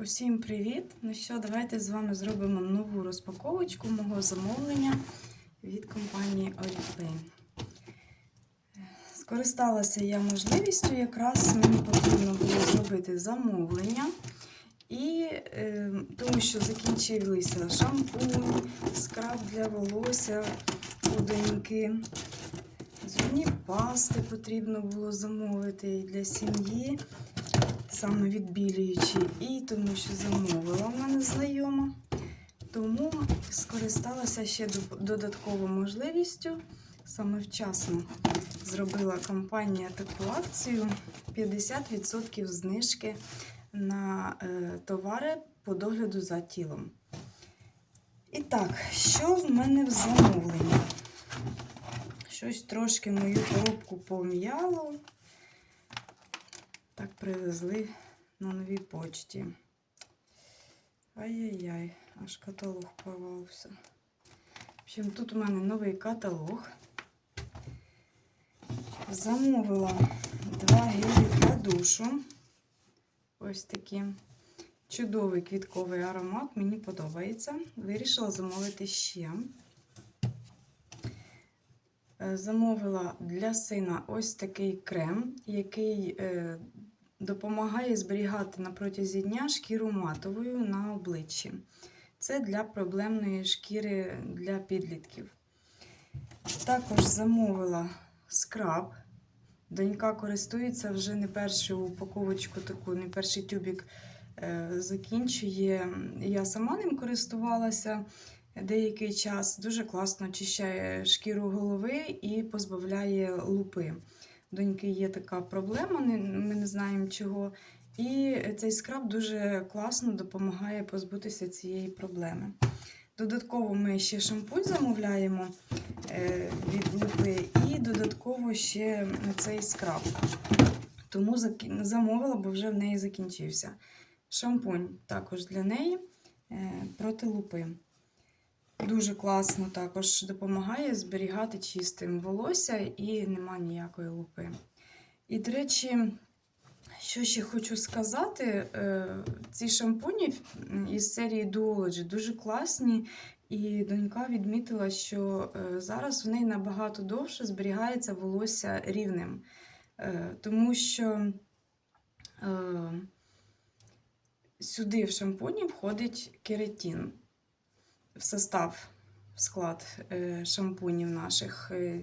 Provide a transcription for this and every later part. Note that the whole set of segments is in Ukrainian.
Усім привіт! Ну що, давайте з вами зробимо нову розпаковочку мого замовлення від компанії Oriflame. Скористалася я можливістю, якраз мені потрібно було зробити замовлення. І е, тому що закінчилися шампунь, скраб для волосся, у доньки. Зубні пасти потрібно було замовити і для сім'ї саме відбілюючі, і тому що замовила в мене знайома. Тому скористалася ще до- додатковою можливістю. Саме вчасно зробила компанія таку акцію 50% знижки на е, товари по догляду за тілом. І так, що в мене в замовленні? Щось трошки мою коробку пом'яло. Так привезли на новій почті. Ай-яй-яй, аж каталог порвався. В общем, тут у мене новий каталог. Замовила два гелі для душу. Ось такі. Чудовий квітковий аромат, мені подобається. Вирішила замовити ще. Е, Замовила для сина ось такий крем, який е, допомагає зберігати на протязі дня шкіру матовою на обличчі. Це для проблемної шкіри для підлітків. Також замовила скраб. Донька користується вже не першу упаковочку, таку, не перший тюбік е, закінчує. Я сама ним користувалася деякий час. Дуже класно очищає шкіру голови і позбавляє лупи. Доньки є така проблема, ми не знаємо чого. І цей скраб дуже класно допомагає позбутися цієї проблеми. Додатково ми ще шампунь замовляємо е, від лупи, і додатково ще цей скраб. Тому замовила, бо вже в неї закінчився. Шампунь також для неї е, проти лупи. Дуже класно також допомагає зберігати чистим волосся і нема ніякої лупи. І, до речі, що ще хочу сказати, е, ці шампуні із серії Duology дуже класні. І донька відмітила, що е, зараз в неї набагато довше зберігається волосся рівним. Е, Тому що сюди в шампуні входить кератин в состав, в склад е, шампунів наших. Е,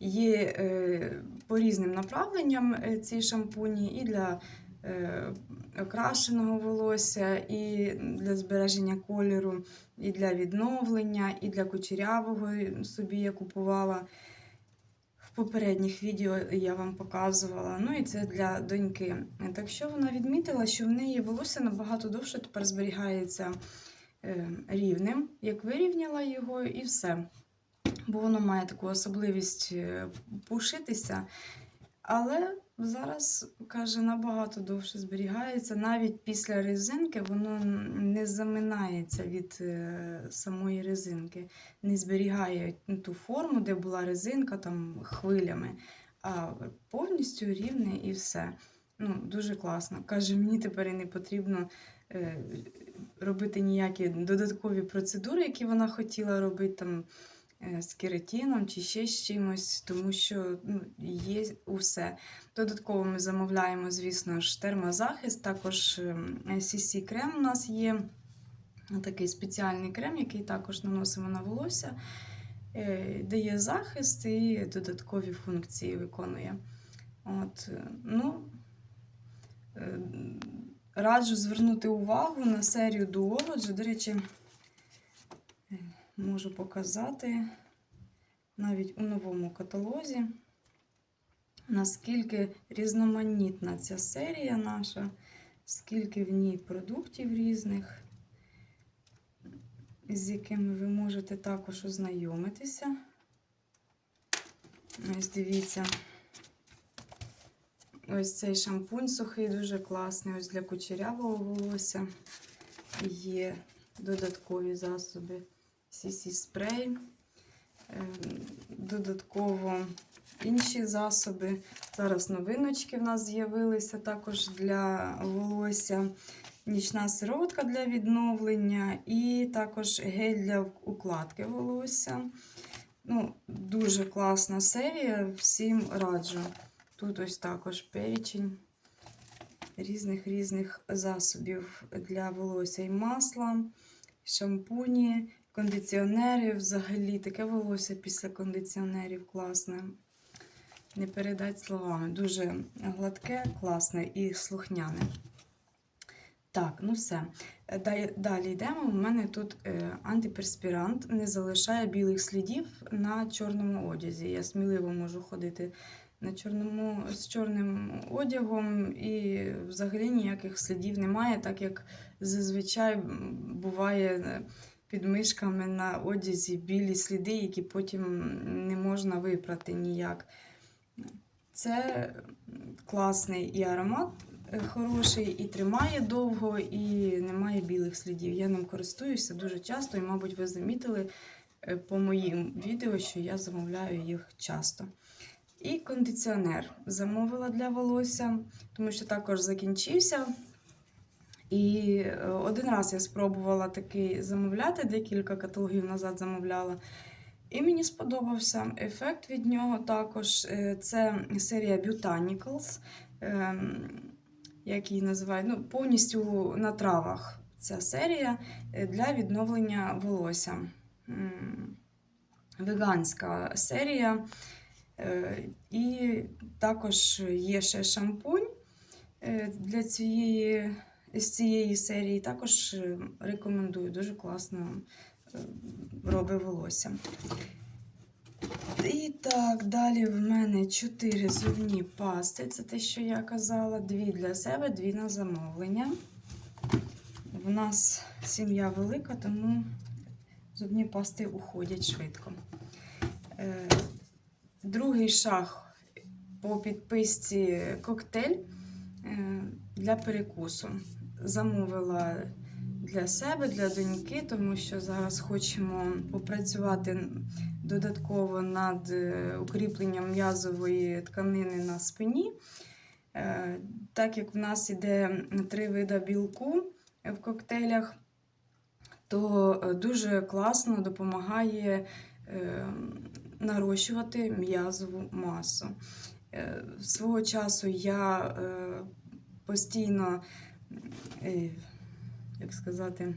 Є е, по різним направленням ці шампуні і для окрашеного волосся, і для збереження кольору, і для відновлення, і для кучерявого собі я купувала. В попередніх відео я вам показувала. Ну і це для доньки. Так що вона відмітила, що в неї волосся набагато довше тепер зберігається рівним, як вирівняла його, і все. Бо воно має таку особливість е, пушитися. Але зараз, каже, набагато довше зберігається. Навіть після резинки воно не заминається від е, самої резинки, не зберігає ту форму, де була резинка там хвилями, а повністю рівне і все. Ну, Дуже класно. Каже, мені тепер і не потрібно е, робити ніякі додаткові процедури, які вона хотіла робити там е, з кератином чи ще з чимось, тому що ну, є усе. Додатково ми замовляємо, звісно ж, термозахист, також CC крем у нас є. Такий спеціальний крем, який також наносимо на волосся, е, дає захист і додаткові функції виконує. От, е, ну, е, раджу звернути увагу на серію Duology. До речі, можу показати навіть у новому каталозі, наскільки різноманітна ця серія наша, скільки в ній продуктів різних, з якими ви можете також ознайомитися. Ось дивіться. Ось цей шампунь сухий, дуже класний. Ось для кучерявого волосся. Є додаткові засоби CC спрей. Ем, Додатково інші засоби. Зараз новиночки в нас з'явилися також для волосся. нічна сироватка для відновлення і також гель для укладки волосся. Ну, Дуже класна серія, всім раджу. Тут ось також перечень різних різних засобів для волосся і масла, шампуні, кондиціонери. Взагалі таке волосся після кондиціонерів класне. Не передать словами. Дуже гладке, класне і слухняне. Так, ну все. Далі йдемо. У мене тут е, антиперспірант не залишає білих слідів на чорному одязі. Я сміливо можу ходити на чорному, з чорним одягом, і взагалі ніяких слідів немає, так як зазвичай буває е, під мишками на одязі білі сліди, які потім не можна випрати ніяк. Це класний і аромат е, хороший, і тримає довго, і немає білих слідів. Я ним користуюся дуже часто, і, мабуть, ви замітили е, по моїм відео, що я замовляю їх часто. І кондиціонер замовила для волосся, тому що також закінчився. І е, один раз я спробувала такий замовляти, декілька каталогів назад замовляла. І мені сподобався ефект від нього також. Е, Це серія Botanicals, ем, як її називають, ну, повністю на травах. Ця серія е, для відновлення волосся. Веганська серія. Е, І також є ще шампунь е, для цієї, з цієї серії. Також е, рекомендую, дуже класно робить волосся. І так, далі в мене 4 зубні пасти. Це те, що я казала. Дві для себе, дві на замовлення. У нас сім'я велика, тому зубні пасти уходять швидко. Другий шаг по підписці коктейль е, для перекусу. Замовила для себе, для доньки, тому що зараз хочемо попрацювати додатково над е, укріпленням м'язової тканини на спині. Е, Так як в нас іде три вида білку в коктейлях, то дуже класно допомагає нарощувати м'язову масу. Е, Свого часу я е, постійно, е, як сказати,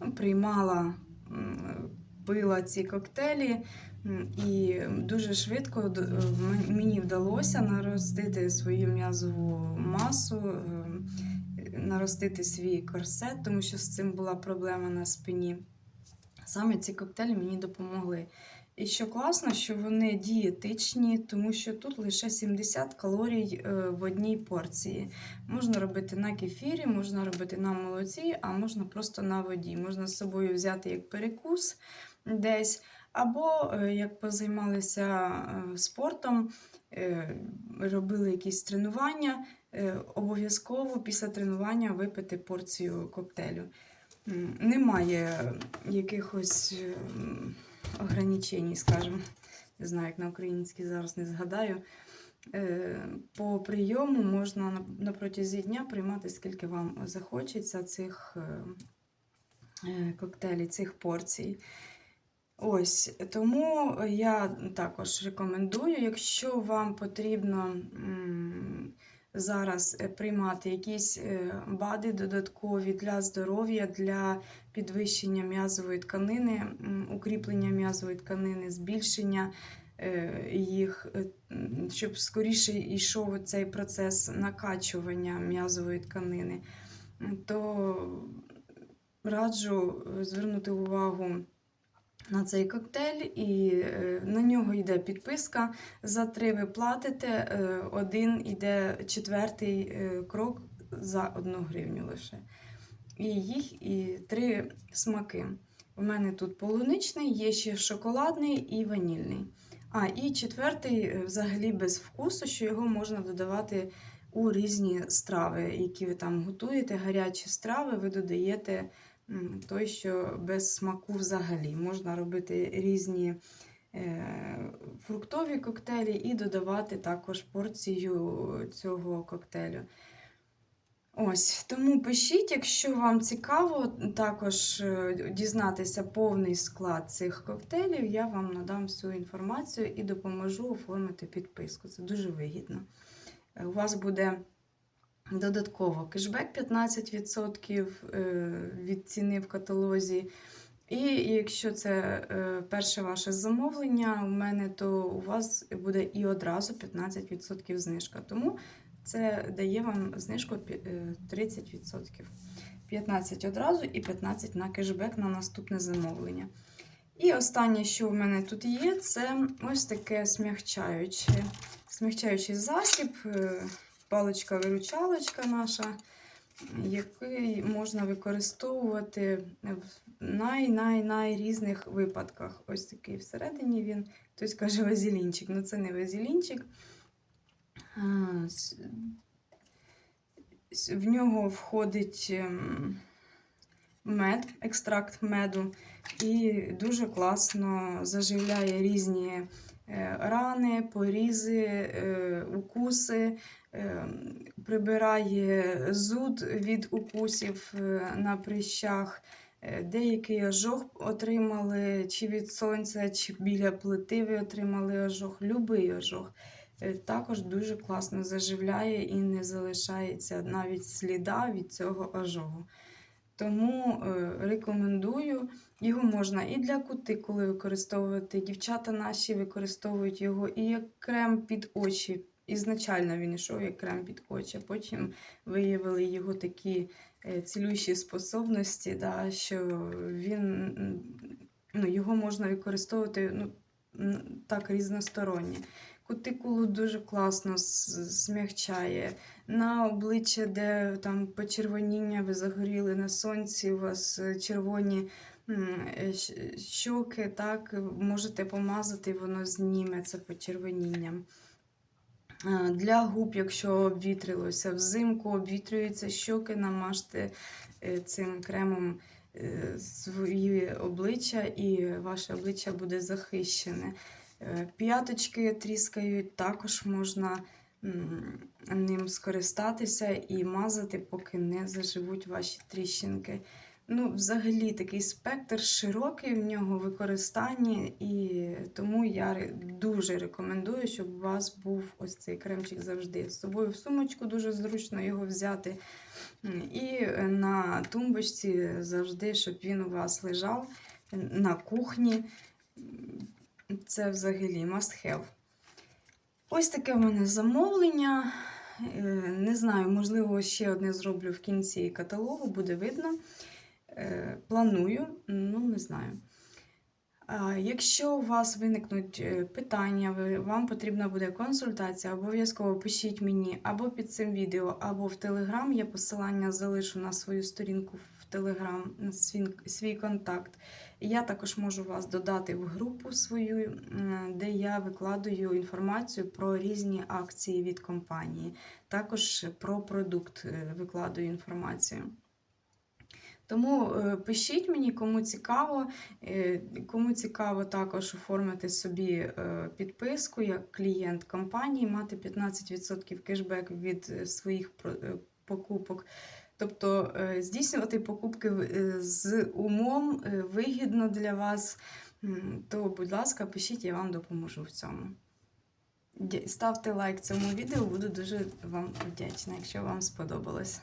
ну, приймала, пила ці коктейлі, і дуже швидко мені вдалося наростити свою м'язову масу, е, наростити свій корсет, тому що з цим була проблема на спині. Саме ці коктейлі мені допомогли. І що класно, що вони дієтичні, тому що тут лише 70 калорій е, в одній порції. Можна робити на кефірі, можна робити на молоці, а можна просто на воді. Можна з собою взяти як перекус десь, або е, як позаймалися е, спортом, робили якісь тренування, обов'язково після тренування випити порцію коктейлю. Немає якихось ем, ограничень, скажімо. Не знаю, як на українській зараз не згадаю. Е, По прийому можна на- протязі дня приймати скільки вам захочеться цих е, е, коктейлів, цих порцій. Ось тому я також рекомендую, якщо вам потрібно зараз е, приймати якісь е, БАДи додаткові для здоров'я, для підвищення м'язової тканини, укріплення м'язової тканини, збільшення е, їх, щоб скоріше йшов цей процес накачування м'язової тканини, то раджу звернути увагу на цей коктейль, і е, на нього йде підписка. За три ви платите, е, один йде четвертий е, крок за одну гривню лише. І їх і три смаки. У мене тут полуничний, є ще шоколадний і ванільний. А, і четвертий взагалі без вкусу, що його можна додавати у різні страви, які ви там готуєте, гарячі страви, ви додаєте той, що без смаку взагалі. Можна робити різні е, фруктові коктейлі і додавати також порцію цього коктейлю. Ось, тому пишіть, якщо вам цікаво також е, дізнатися повний склад цих коктейлів, я вам надам всю інформацію і допоможу оформити підписку. Це дуже вигідно. Е, У вас буде додатково кешбек 15% е, від ціни в каталозі. І якщо це е, перше ваше замовлення у мене, то у вас буде і одразу 15% знижка. Тому це дає вам знижку е, 30%. 15 одразу і 15 на кешбек на наступне замовлення. І останнє, що в мене тут є, це ось таке смягчаюче, смягчаючий засіб, е, паличка-виручалочка наша, який можна використовувати в най-най-най різних випадках. Ось такий всередині він. Хтось каже вазелінчик, але це не вазелінчик. В нього входить ем, мед, екстракт меду, і дуже класно заживляє різні рани, порізи, е, укуси, е, прибирає зуд від укусів е, на прищах. Е, Деякий ожог отримали чи від сонця, чи біля плити ви отримали ожог, любий ожог. Е, Також дуже класно заживляє і не залишається навіть сліда від цього ожогу. Тому е, рекомендую. Його можна і для кутикули використовувати. Дівчата наші використовують його і як крем під очі. Ізначально він йшов як крем під очі, потім виявили його такі е, цілющі способності, да, що він, ну, його можна використовувати ну, так різносторонньо. Кутикулу дуже класно змягчає. На обличчя, де там почервоніння, ви загоріли на сонці, у вас е, червоні е, щоки, так, можете помазати, воно зніме це почервоніння. Для губ, якщо обвітрилося, взимку обвітрюються щоки, намажте е, цим кремом е, свої обличчя, і ваше обличчя буде захищене. Е, П'яточки тріскають, також можна ним скористатися і мазати, поки не заживуть ваші тріщинки. Ну, взагалі, такий спектр широкий в нього використання, і тому я дуже рекомендую, щоб у вас був ось цей кремчик завжди. З собою в сумочку дуже зручно його взяти. І на тумбочці завжди, щоб він у вас лежав на кухні. Це взагалі must have. Ось таке в мене замовлення. Е, Не знаю, можливо, ще одне зроблю в кінці каталогу, буде видно. Е, Планую, ну не знаю. Якщо у вас виникнуть е, питання, вам потрібна буде консультація, обов'язково пишіть мені або під цим відео, або в Телеграм. Я посилання залишу на свою сторінку в Телеграм, свій, свій контакт. Я також можу вас додати в групу свою, де я викладаю інформацію про різні акції від компанії. Також про продукт е, викладаю інформацію. Тому е, пишіть мені, кому цікаво. Е, Кому цікаво також оформити собі підписку як клієнт компанії, мати 15% кешбек від своїх покупок. Тобто е, здійснювати покупки е, з умом е, вигідно для вас, то, будь ласка, пишіть, я вам допоможу в цьому. Ставте лайк цьому відео, буду дуже вам вдячна, якщо вам сподобалось.